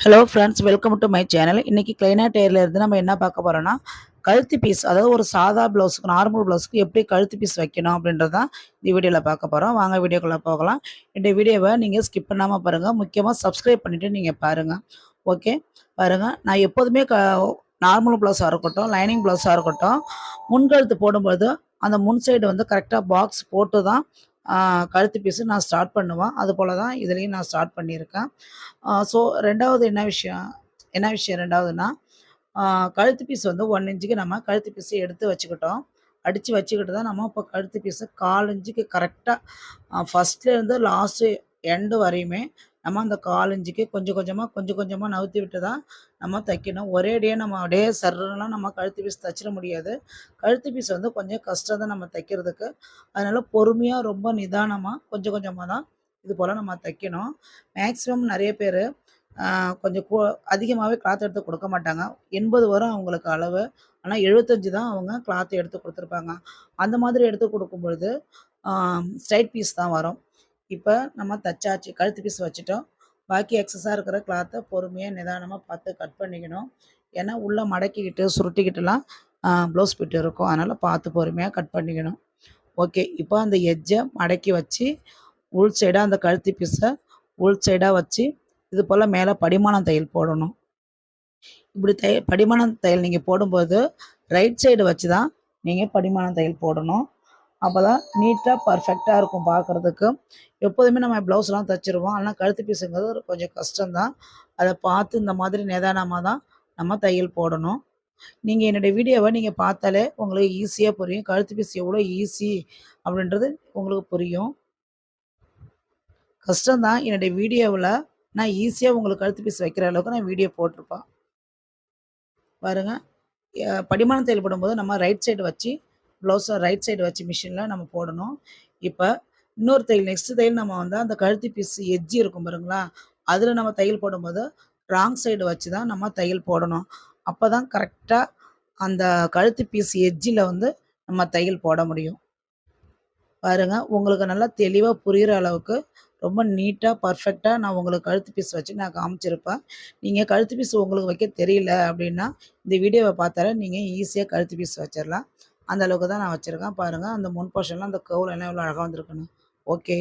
Hello friends welcome to my channel இன்றைக்கி கிளைனா Daryl இருந்து நம்ம என்ன பார்க்க போகிறோன்னா கழுத்து பீஸ் அதாவது ஒரு சாதா ப்ளவுஸுக்கு நார்மல் ப்ளவுஸுக்கு எப்படி கழுத்து பீஸ் வைக்கணும் அப்படின்றது தான் இந்த வீடியோவில் பார்க்க போகிறோம் வாங்க வீடியோக்குள்ளே போகலாம். இந்த வீடியோவை நீங்கள் ஸ்கிப் பண்ணாமல் பாருங்கள் முக்கியமாக சப்ஸ்கிரைப் பண்ணிவிட்டு நீங்கள் பாருங்கள் ஓகே பாருங்கள் நான் எப்போதுமே க நார்மல் ப்ளவுஸாக இருக்கட்டும் லைனிங் ப்ளவுஸாக இருக்கட்டும் முன்கழுத்து போடும்போது அந்த முன் சைடு வந்து கரெக்டாக பாக்ஸ் போட்டு தான் கழுத்து பீஸு நான் ஸ்டார்ட் பண்ணுவேன். அது போல் தான் இதுலேயும் நான் ஸ்டார்ட் பண்ணியிருக்கேன். ஸோ ரெண்டாவது என்ன விஷயம்? என்ன விஷயம் ரெண்டாவதுன்னா கழுத்து பீஸ் வந்து ஒன் இன்ச்சுக்கு நம்ம கழுத்து பீஸை எடுத்து வச்சுக்கிட்டோம். அடித்து வச்சுக்கிட்டு தான் நம்ம இப்போ கழுத்து பீஸை கால் இன்ச்சுக்கு கரெக்டாக ஃபஸ்ட்லேருந்து லாஸ்ட்டு எண்டு வரையுமே நம்ம அந்த காலஞ்சிக்கு கொஞ்சம் கொஞ்சமாக கொஞ்சம் கொஞ்சமாக நவுத்தி விட்டு தான் நம்ம தைக்கணும். ஒரே நம்ம அப்படியே சர்றலாம் நம்ம கழுத்து பீஸ் தைச்சிட முடியாது. கழுத்து பீஸ் வந்து கொஞ்சம் கஷ்டம் தான் நம்ம தைக்கிறதுக்கு. அதனால் பொறுமையாக ரொம்ப நிதானமாக கொஞ்சம் கொஞ்சமாக தான் இது போல் நம்ம தைக்கணும். மேக்ஸிமம் நிறைய பேர் கொஞ்சம் கூ அதிகமாகவே கிளாத் எடுத்து கொடுக்க மாட்டாங்க. எண்பது வரும் அவங்களுக்கு அளவு. ஆனால் எழுபத்தஞ்சு தான் அவங்க கிளாத் எடுத்து கொடுத்துருப்பாங்க. அந்த மாதிரி எடுத்து கொடுக்கும்பொழுது ஸ்ட்ரைட் பீஸ் தான் வரும். இப்போ நம்ம தச்சாச்சு கழுத்து பீஸ் வச்சுட்டோம். பாக்கி எக்ஸஸாக இருக்கிற கிளாத்தை பொறுமையாக நிதானமாக பார்த்து கட் பண்ணிக்கணும். ஏன்னா உள்ளே மடக்கிக்கிட்டு சுருட்டிக்கிட்டுலாம் ப்ளவுஸ் பிட்டு இருக்கும். அதனால் பார்த்து பொறுமையாக கட் பண்ணிக்கணும். ஓகே இப்போ அந்த எஜ்ஜை மடக்கி வச்சு உள் சைடாக அந்த கழுத்து பீஸை உள் சைடாக வச்சு இது போல் மேலே படிமானம் தையல் போடணும். இப்படி தையல் படிமானம் தையல் நீங்கள் போடும்போது ரைட் சைடு வச்சு தான் நீங்கள் படிமானம் தையல் போடணும். அப்போ தான் நீட்டாக பர்ஃபெக்டாக இருக்கும் பார்க்குறதுக்கு எப்போதுமே நம்ம ப்ளவுஸ்லாம் தைச்சிருவோம். ஆனால் கழுத்து பீஸுங்கிறது கொஞ்சம் கஷ்டம்தான். அதை பார்த்து இந்த மாதிரி நிதானமாக தான் நம்ம தையல் போடணும். நீங்கள் என்னுடைய வீடியோவை நீங்கள் பார்த்தாலே உங்களுக்கு ஈஸியாக புரியும். கழுத்து பீஸ் எவ்வளோ ஈஸி அப்படின்றது உங்களுக்கு புரியும். கஷ்டம்தான். என்னுடைய வீடியோவில் நான் ஈஸியாக உங்களுக்கு கழுத்து பீஸ் வைக்கிற அளவுக்கு நான் வீடியோ போட்டிருப்பேன். பாருங்கள் படிமானம் தையல் போடும்போது நம்ம ரைட் சைடு வச்சு ப்ளவுஸை ரைட் சைடு வச்சு மிஷினில் நம்ம போடணும். இப்போ இன்னொரு தையல் நெக்ஸ்ட் தையல் நம்ம வந்து அந்த கழுத்து பீஸ் எஜ்ஜி இருக்கும் பாருங்களா? அதில் நம்ம தையல் போடும்போது ராங் சைடு வச்சு தான் நம்ம தையல் போடணும். அப்போ தான் கரெக்டாக அந்த கழுத்து பீஸ் எஜ்ஜில் வந்து நம்ம தையல் போட முடியும். பாருங்க உங்களுக்கு நல்லா தெளிவாக புரிகிற அளவுக்கு ரொம்ப நீட்டாக பர்ஃபெக்டாக நான் உங்களுக்கு கழுத்து பீஸ் வச்சு நான் காமிச்சிருப்பேன். நீங்கள் கழுத்து பீஸ் உங்களுக்கு வைக்க தெரியல அப்படின்னா இந்த வீடியோவை பார்த்தாலே நீங்கள் ஈஸியாக கழுத்து பீஸ் வச்சிடலாம் அந்த அளவுக்கு தான் நான் வச்சுருக்கேன். பாருங்கள் அந்த முன் போர்ஷன்லாம் அந்த கவுல் எல்லாம் எவ்வளோ அழகாக வந்திருக்குன்னு. ஓகே